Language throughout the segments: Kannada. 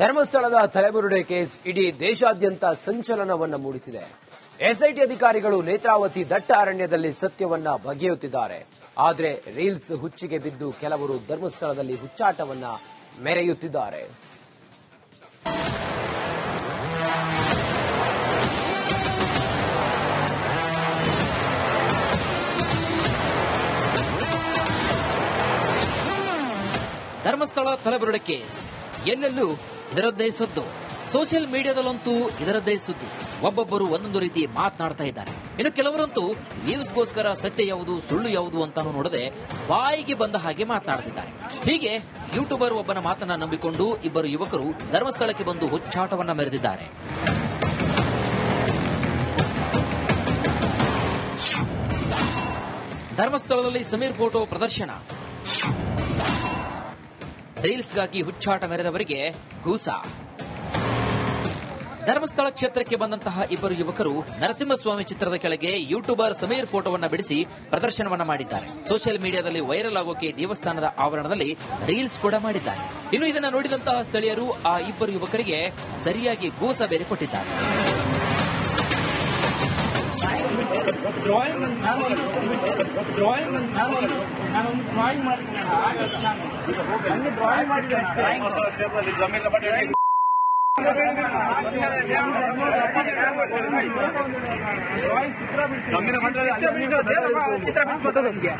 ಧರ್ಮಸ್ಥಳದ ತಲೆಬುರುಡೆ ಕೇಸ್ ಇಡೀ ದೇಶಾದ್ಯಂತ ಸಂಚಲನವನ್ನ ಮೂಡಿಸಿದೆ. ಎಸ್ಐಟಿ ಅಧಿಕಾರಿಗಳು ನೇತ್ರಾವತಿ ದಟ್ಟ ಅರಣ್ಯದಲ್ಲಿ ಸತ್ಯವನ್ನ ಬಗೆಯುತ್ತಿದ್ದಾರೆ. ಆದರೆ ರೀಲ್ಸ್ ಹುಚ್ಚಿಗೆ ಬಿದ್ದು ಕೆಲವರು ಧರ್ಮಸ್ಥಳದಲ್ಲಿ ಹುಚ್ಚಾಟವನ್ನ ಮೆರೆಯುತ್ತಿದ್ದಾರೆ. ಧರ್ಮಸ್ಥಳ ತಲೆಬುರುಡೆ ಕೇಸ್. ಎಲ್ಲೆಲ್ಲೂ ಇದರದ್ದೇ ಸದ್ದು. ಸೋಷಿಯಲ್ ಮೀಡಿಯಾದಲ್ಲಂತೂ ಇದರದ್ದೇ ಸುದ್ದಿ. ಒಬ್ಬೊಬ್ಬರು ಒಂದೊಂದು ರೀತಿ ಮಾತನಾಡ್ತಾ ಇದ್ದಾರೆ. ಇನ್ನು ಕೆಲವರಂತೂ ನ್ಯೂಸ್ಗೋಸ್ಕರ ಸತ್ಯ ಯಾವುದು, ಸುಳ್ಳು ಯಾವುದು ಅಂತಾನು ನೋಡದೆ ಬಾಯಿಗೆ ಬಂದ ಹಾಗೆ ಮಾತನಾಡ್ತಿದ್ದಾರೆ. ಹೀಗೆ ಯೂಟ್ಯೂಬರ್ ಒಬ್ಬನ ಮಾತನ್ನ ನಂಬಿಕೊಂಡು ಇಬ್ಬರು ಯುವಕರು ಧರ್ಮಸ್ಥಳಕ್ಕೆ ಬಂದು ಹುಚ್ಚಾಟವನ್ನ ಮೆರೆದಿದ್ದಾರೆ. ಧರ್ಮಸ್ಥಳದಲ್ಲಿ ಸಮೀರ್ ಫೋಟೋ ಪ್ರದರ್ಶನ. ರೀಲ್ಸ್ಗಾಗಿ ಹುಚ್ಚಾಟ ಮೆರೆದವರಿಗೆ ಕೂಸ ಧರ್ಮಸ್ಥಳ ಕ್ಷೇತ್ರಕ್ಕೆ ಬಂದಂತಹ ಇಬ್ಬರು ಯುವಕರು ನರಸಿಂಹಸ್ವಾಮಿ ಚಿತ್ರದ ಕೆಳಗೆ ಯೂಟ್ಯೂಬರ್ ಸಮೀರ್ ಫೋಟೋವನ್ನ ಬಿಡಿಸಿ ಪ್ರದರ್ಶನವನ್ನ ಮಾಡಿದ್ದಾರೆ. ಸೋಷಿಯಲ್ ಮೀಡಿಯಾದಲ್ಲಿ ವೈರಲ್ ಆಗೋಕೆ ದೇವಸ್ಥಾನದ ಆವರಣದಲ್ಲಿ ರೀಲ್ಸ್ ಕೂಡ ಮಾಡಿದ್ದಾರೆ. ಇನ್ನು ಇದನ್ನು ನೋಡಿದಂತಹ ಸ್ಥಳೀಯರು ಆ ಇಬ್ಬರು ಯುವಕರಿಗೆ ಸರಿಯಾಗಿ ಗೋಸ ಬೇರೆ ಕೊಟ್ಟಿದ್ದಾರೆ. ಡ್ರಾಯಿಂಗ್ ಮಾಡಿದ್ದೇನೆ ಡ್ರಾಯಿಂಗ್ ಚಿತ್ರ ಬಿಡಿಸು ಚಿತ್ರ ಬಿಡಿಸ್ಬೋದು ನಮಗೆ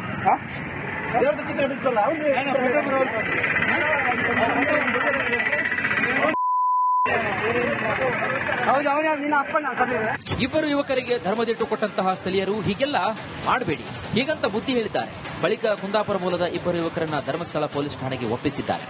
ದೇವ್ರದ್ದು ಚಿತ್ರ ಬಿಡಿಸಲ್ಲ ಹೌದು ಅವನೇ ನಿನ್ನ ಅಪ್ಪನ ಸಮೀರ ಇಬ್ಬರು ಯುವಕರಿಗೆ ಧರ್ಮದಿಟ್ಟು ಕೊಟ್ಟಂತಹ ಸ್ಥಳೀಯರು ಹೀಗೆಲ್ಲ ಮಾಡಬೇಡಿ. ಹೀಗಂತ ಬುದ್ಧಿ ಹೇಳಿದ್ದಾರೆ. ಬಳಿಕ ಕುಂದಾಪುರ ಮೂಲದ ಇಬ್ಬರು ಯುವಕರನ್ನ ಧರ್ಮಸ್ಥಳ ಪೊಲೀಸ್ ಠಾಣೆಗೆ ಒಪ್ಪಿಸಿದ್ದಾರೆ.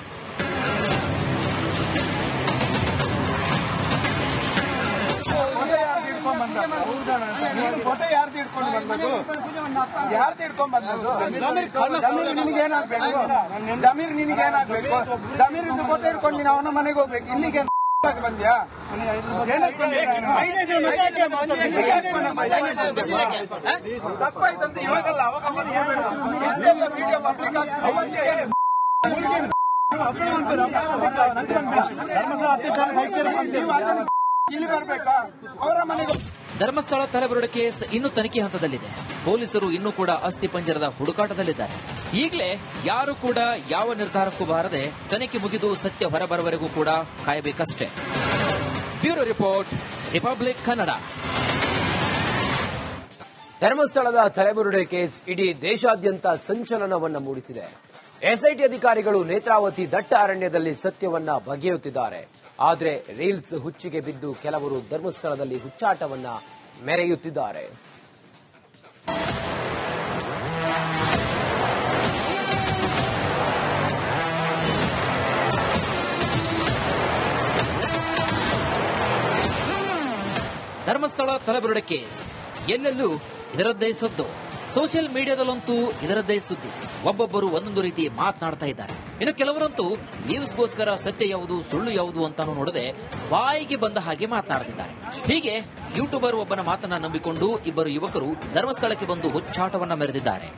ಜಮೀರ್ ನಿನಗೇನಾಗ್ಬೇಕು? ಜಮೀರ್ ಫೋಟೋ ಹಿಡ್ಕೊಂಡು ನೀನು ಅವನ ಮನೆಗೆ ಹೋಗ್ಬೇಕು. ಇಲ್ಲಿಗೆ ಬಂದ್ಯಾ? ಏನಕ್ಕೆ ತಪ್ಪಾಯ್ತಂತ ಇವಾಗಲ್ಲ ಅವಾಗ ಬಂದು ಎಷ್ಟೆಲ್ಲ ವಿಡಿಯೋ ಪಬ್ಲಿಕ್ ಇಲ್ಲಿ ಬರ್ಬೇಕಾ? ಅವರ ಮನೆಗೆ ಧರ್ಮಸ್ಥಳ ತಲೆಬುರುಡೆ ಕೇಸ್ ಇನ್ನೂ ತನಿಖೆ ಹಂತದಲ್ಲಿದೆ. ಪೊಲೀಸರು ಇನ್ನೂ ಕೂಡ ಅಸ್ಥಿ ಪಂಜರದ ಹುಡುಕಾಟದಲ್ಲಿದ್ದಾರೆ. ಈಗಲೇ ಯಾರು ಕೂಡ ಯಾವ ನಿರ್ಧಾರಕ್ಕೂ ಬಾರದೆ ತನಿಖೆ ಮುಗಿದು ಸತ್ಯ ಹೊರಬರುವವರೆಗೂ ಕೂಡ ಕಾಯಬೇಕಷ್ಟೇ. Bureau report, Republic Kannada. ಧರ್ಮಸ್ಥಳದ ತಲೆಬುರುಡೆ ಕೇಸ್ ಇಡೀ ದೇಶಾದ್ಯಂತ ಸಂಚಲನವನ್ನು ಮೂಡಿಸಿದೆ. ಎಸ್ಐಟಿ ಅಧಿಕಾರಿಗಳು ನೇತ್ರಾವತಿ ದಟ್ಟ ಅರಣ್ಯದಲ್ಲಿ ಸತ್ಯವನ್ನ ಬಗೆಯುತ್ತಿದ್ದಾರೆ. ಆದರೆ ರೀಲ್ಸ್ ಹುಚ್ಚಿಗೆ ಬಿದ್ದು ಕೆಲವರು ಧರ್ಮಸ್ಥಳದಲ್ಲಿ ಹುಚ್ಚಾಟವನ್ನ ಮೆರೆಯುತ್ತಿದ್ದಾರೆ. ಧರ್ಮಸ್ಥಳ ತಲೆಬುರುಡೆ ಕೇಸ್. ಎಲ್ಲೆಲ್ಲೂ ಇದರದ್ದೇ ಸದ್ದು. ಸೋಷಿಯಲ್ ಮೀಡಿಯಾದಲ್ಲಂತೂ ಇದರದ್ದೇ ಸುದ್ದಿ. ಒಬ್ಬೊಬ್ಬರು ಒಂದೊಂದು ರೀತಿ ಮಾತನಾಡ್ತಾ ಇದ್ದಾರೆ. ಇನ್ನು ಕೆಲವರಂತೂ ನ್ಯೂಸ್ಗೋಸ್ಕರ ಸತ್ಯ ಯಾವುದು, ಸುಳ್ಳು ಯಾವುದು ಅಂತಾನು ನೋಡದೆ ಬಾಯಿಗೆ ಬಂದ ಹಾಗೆ ಮಾತನಾಡ್ತಿದ್ದಾರೆ. ಹೀಗೆ ಯೂಟ್ಯೂಬರ್ ಒಬ್ಬನ ಮಾತನ್ನ ನಂಬಿಕೊಂಡು ಇಬ್ಬರು ಯುವಕರು ಧರ್ಮಸ್ಥಳಕ್ಕೆ ಬಂದು ಹುಚ್ಚಾಟವನ್ನ ಮೆರೆದಿದ್ದಾರೆ.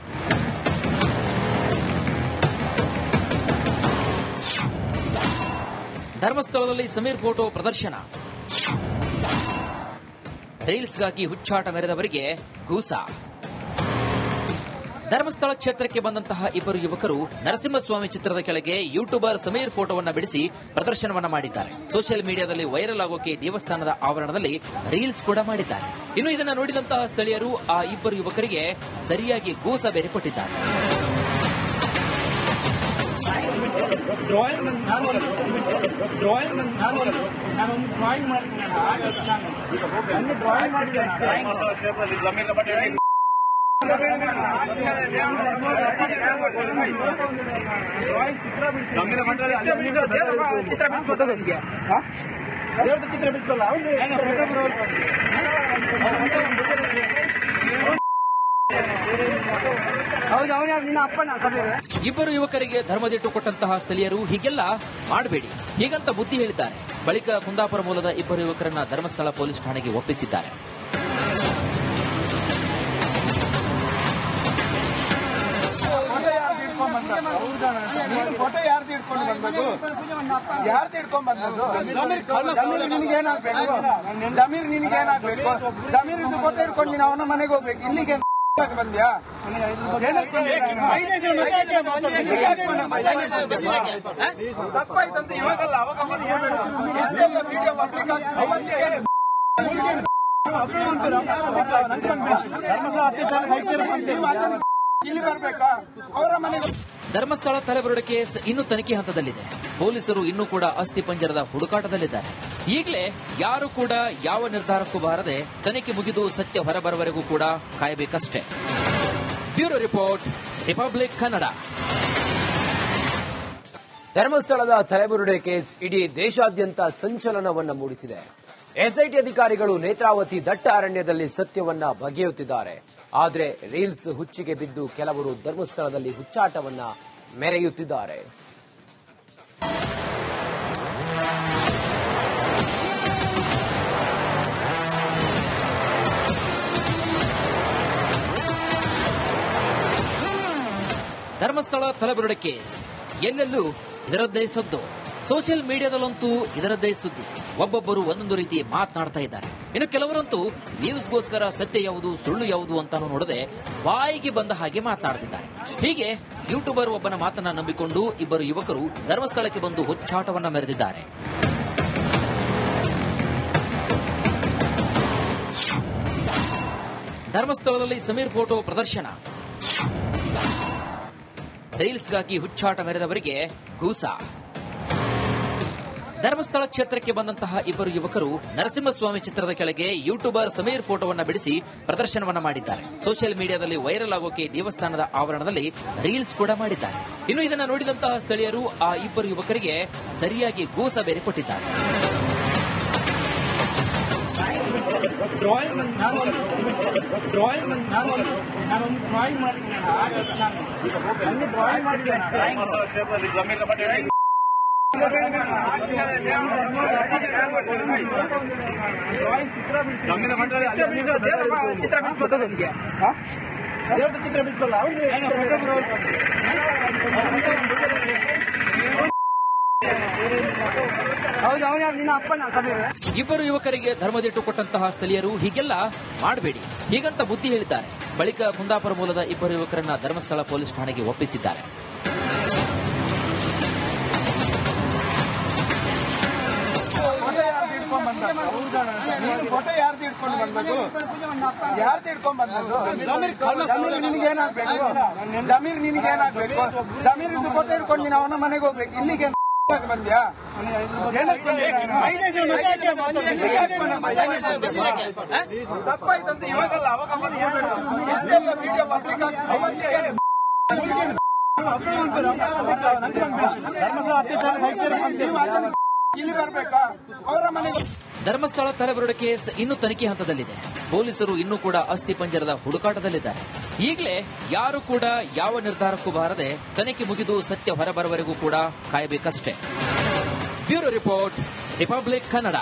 ಧರ್ಮಸ್ಥಳದಲ್ಲಿ ಸಮೀರ್ ಫೋಟೋ ಪ್ರದರ್ಶನ. ರೀಲ್ಸ್ಗಾಗಿ ಹುಚ್ಚಾಟ ಮೆರೆದವರಿಗೆ ಗೂಸ. ಧರ್ಮಸ್ಥಳ ಕ್ಷೇತ್ರಕ್ಕೆ ಬಂದಂತಹ ಇಬ್ಬರು ಯುವಕರು ನರಸಿಂಹಸ್ವಾಮಿ ಚಿತ್ರದ ಕೆಳಗೆ ಯೂಟ್ಯೂಬರ್ ಸಮೀರ್ ಫೋಟೋವನ್ನ ಬಿಡಿಸಿ ಪ್ರದರ್ಶನವನ್ನ ಮಾಡಿದ್ದಾರೆ. ಸೋಷಿಯಲ್ ಮೀಡಿಯಾದಲ್ಲಿ ವೈರಲ್ ಆಗೋಕೆ ದೇವಸ್ಥಾನದ ಆವರಣದಲ್ಲಿ ರೀಲ್ಸ್ ಕೂಡ ಮಾಡಿದ್ದಾರೆ. ಇನ್ನು ಇದನ್ನು ನೋಡಿದಂತಹ ಸ್ಥಳೀಯರು ಆ ಇಬ್ಬರು ಯುವಕರಿಗೆ ಸರಿಯಾಗಿ ಗೂಸ ಬೇರೆ ಕೊಟ್ಟಿದ್ದಾರೆ ಡ್ರಾಯಿಂಗ್ ನಾನೊಂದು ನಾನು. ಮಾಡಿದ್ದೇನೆ ಚಿತ್ರ ಚಿತ್ರ ಬಿಡಿಸ್ಬೋದು ದೇವ್ರದ್ದು ಬಿಡಿಸಲ್ಲ ಇಬ್ಬರು ಯುವಕರಿಗೆ ಧರ್ಮದಿಟ್ಟು ಕೊಟ್ಟಂತಹ ಸ್ಥಳೀಯರು ಹೀಗೆಲ್ಲ ಮಾಡಬೇಡಿ. ಹೀಗಂತ ಬುದ್ಧಿ ಹೇಳಿದ್ದಾರೆ. ಬಳಿಕ ಕುಂದಾಪುರ ಮೂಲದ ಇಬ್ಬರು ಯುವಕರನ್ನ ಧರ್ಮಸ್ಥಳ ಪೊಲೀಸ್ ಠಾಣೆಗೆ ಒಪ್ಪಿಸಿದ್ದಾರೆ. ಫೋಟೋ ಯಾರ್ದು ಹಿಡ್ಕೊಂಡ್ ಬಂದದ್ದು ಫೋಟೋ ಯಾರ್ದು ಹಿಡ್ಕೊಂಡು ಬಂದದ್ದು ಜಮೀರ್ ನಿನಗೆ ಏನಾಗ್ಬೇಕು? ಜಮೀರ್ ನಿನಗೆ ಏನಾಗ್ಬೇಕು? ಜಮೀರ್ ಇದು ಕೊಟ್ಟು ಹಿಡ್ಕೊಂಡು ನೀನು ಅವನ ಮನೆಗೆ ಹೋಗ್ಬೇಕು. ಇಲ್ಲಿಗೆ ಬಂದ್ಯಾ? ತಪ್ಪಾಯ್ತಂತ ಇವಾಗಲ್ಲ ಅವಾಗ ಮಾಡ್ಬೇಕು. ಇಷ್ಟೆಲ್ಲ ವಿಡಿಯೋ ಪಬ್ಲಿಕ್ ಇಲ್ಲಿ ಬರ್ಬೇಕಾ? ಅವರ ಮನೆಗೆ ಧರ್ಮಸ್ಥಳ ತಲೆಬರಡ ಕೇಸ್ ಇನ್ನೂ ತನಿಖೆ ಹಂತದಲ್ಲಿದೆ. ಪೊಲೀಸರು ಇನ್ನೂ ಕೂಡ ಅಸ್ಥಿ ಪಂಜರದ ಹುಡುಕಾಟದಲ್ಲಿದ್ದಾರೆ. ಈಗಲೇ ಯಾರು ಕೂಡ ಯಾವ ನಿರ್ಧಾರಕ್ಕೂ ಬಾರದೆ ತನಿಖೆ ಮುಗಿದು ಸತ್ಯ ಹೊರಬರುವವರೆಗೂ ಕೂಡ ಕಾಯಬೇಕಷ್ಟೇ. Bureau report Republic Kannada. ಧರ್ಮಸ್ಥಳದ ತಲೆಬುರುಡೆ ಕೇಸ್ ಇಡೀ ದೇಶಾದ್ಯಂತ ಸಂಚಲನವನ್ನು ಮೂಡಿಸಿದೆ. ಎಸ್ಐಟಿ ಅಧಿಕಾರಿಗಳು ನೇತ್ರಾವತಿ ದಟ್ಟ ಅರಣ್ಯದಲ್ಲಿ ಸತ್ಯವನ್ನ ಬಗೆಯುತ್ತಿದ್ದಾರೆ. ಆದರೆ ರೀಲ್ಸ್ ಹುಚ್ಚಿಗೆ ಬಿದ್ದು ಕೆಲವರು ಧರ್ಮಸ್ಥಳದಲ್ಲಿ ಹುಚ್ಚಾಟವನ್ನ ಮೆರೆಯುತ್ತಿದ್ದಾರೆ. ಧರ್ಮಸ್ಥಳ ತಲೆಬುರುಡೆ ಕೇಸ್. ಎಲ್ಲೆಲ್ಲೂ ಇದರದ್ದೇ ಸದ್ದು. ಸೋಷಿಯಲ್ ಮೀಡಿಯಾದಲ್ಲಂತೂ ಇದರದ್ದೇ ಸುದ್ದಿ. ಒಬ್ಬೊಬ್ಬರು ಒಂದೊಂದು ರೀತಿ ಮಾತನಾಡ್ತಾ ಇದ್ದಾರೆ. ಇನ್ನು ಕೆಲವರಂತೂ ನ್ಯೂಸ್ಗೋಸ್ಕರ ಸತ್ಯ ಯಾವುದು, ಸುಳ್ಳು ಯಾವುದು ಅಂತಾನು ನೋಡದೆ ಬಾಯಿಗೆ ಬಂದ ಹಾಗೆ ಮಾತನಾಡ್ತಿದ್ದಾರೆ. ಹೀಗೆ ಯೂಟ್ಯೂಬರ್ ಒಬ್ಬನ ಮಾತನ್ನ ನಂಬಿಕೊಂಡು ಇಬ್ಬರು ಯುವಕರು ಧರ್ಮಸ್ಥಳಕ್ಕೆ ಬಂದು ಹುಚ್ಚಾಟವನ್ನ ಮೆರೆದಿದ್ದಾರೆ. ಧರ್ಮಸ್ಥಳದಲ್ಲಿ ಸಮೀರ್ ಫೋಟೋ ಪ್ರದರ್ಶನ. ರೀಲ್ಸ್ಗಾಗಿ ಹುಚ್ಚಾಟ ಮೆರೆದವರಿಗೆ ಗೂಸ. ಧರ್ಮಸ್ಥಳ ಕ್ಷೇತ್ರಕ್ಕೆ ಬಂದಂತಹ ಇಬ್ಬರು ಯುವಕರು ನರಸಿಂಹಸ್ವಾಮಿ ಚಿತ್ರದ ಕೆಳಗೆ ಯೂಟ್ಯೂಬರ್ ಸಮೀರ್ ಫೋಟೋವನ್ನ ಬಿಡಿಸಿ ಪ್ರದರ್ಶನವನ್ನ ಮಾಡಿದ್ದಾರೆ. ಸೋಷಿಯಲ್ ಮೀಡಿಯಾದಲ್ಲಿ ವೈರಲ್ ಆಗೋಕೆ ದೇವಸ್ಥಾನದ ಆವರಣದಲ್ಲಿ ರೀಲ್ಸ್ ಕೂಡ ಮಾಡಿದ್ದಾರೆ. ಇನ್ನು ಇದನ್ನ ನೋಡಿದಂತಹ ಸ್ಥಳೀಯರು ಆ ಇಬ್ಬರು ಯುವಕರಿಗೆ ಸರಿಯಾಗಿ ಗೂಸ ಬೇರೆ ಕೊಟ್ಟಿದ್ದಾರೆ ಡ್ರಾಯಿಂಗ್ ಡ್ರಾಯಿಂಗ್ ನಾನೊಂದು ಡ್ರಾಯಿಂಗ್ ಮಾಡಿದ್ದೀನಿ. ಚಿತ್ರ ಚಿತ್ರ ಬಿಡಿಸಲ್ಲ ಇಬ್ಬರು ಯುವಕರಿಗೆ ಧರ್ಮದಿಟ್ಟು ಕೊಟ್ಟಂತಹ ಸ್ಥಳೀಯರು ಹೀಗೆಲ್ಲ ಮಾಡಬೇಡಿ. ಹೀಗಂತ ಬುದ್ಧಿ ಹೇಳಿದ್ದಾರೆ. ಬಳಿಕ ಕುಂದಾಪುರ ಮೂಲದ ಇಬ್ಬರು ಯುವಕರನ್ನ ಧರ್ಮಸ್ಥಳ ಪೊಲೀಸ್ ಠಾಣೆಗೆ ಒಪ್ಪಿಸಿದ್ದಾರೆ. ಫೋಟೋ ಯಾರ್ದು ಇಟ್ಕೊಂಡು ಬಂದದ್ದು? ಯಾರ್ದು ಇಟ್ಕೊಂಡ್ ಬಂದದ್ದು? ಜಮೀರ್ ನಿನ್ಗೇನಾಗ್ಬೇಕು ಜಮೀರ್ ಇದು ಫೋಟೋ ಇಟ್ಕೊಂಡು ನೀನು ಅವನ ಮನೆಗೆ ಹೋಗ್ಬೇಕು. ಇಲ್ಲಿಗೆ ಬಂದ್ಯಾ? ಏನಕ್ಕೆ ಬಂದ್ಯಾ? ತಪ್ಪಾಯ್ತಂತ ಇವಾಗಲ್ಲ ಅವಾಗ ಮಾಡ್ಬೇಕು. ಇಷ್ಟೆಲ್ಲ ವಿಡಿಯೋ ಪಬ್ಲಿಕ್ ಇಲ್ಲಿ ಬರ್ಬೇಕಾ? ಅವರ ಮನೆಗೆ ಧರ್ಮಸ್ಥಳ ತಲೆಬರಡ ಕೇಸ್ ಇನ್ನೂ ತನಿಖೆ ಹಂತದಲ್ಲಿದೆ. ಪೊಲೀಸರು ಇನ್ನೂ ಕೂಡ ಅಸ್ಥಿ ಪಂಜರದ ಹುಡುಕಾಟದಲ್ಲಿದ್ದಾರೆ. ಈಗಲೇ ಯಾರು ಕೂಡ ಯಾವ ನಿರ್ಧಾರಕ್ಕೂ ಬಾರದೆ ತನಿಖೆ ಮುಗಿದು ಸತ್ಯ ಹೊರಬರುವವರೆಗೂ ಕೂಡ ಕಾಯಬೇಕಷ್ಟೇ. Bureau report, Republic Kannada.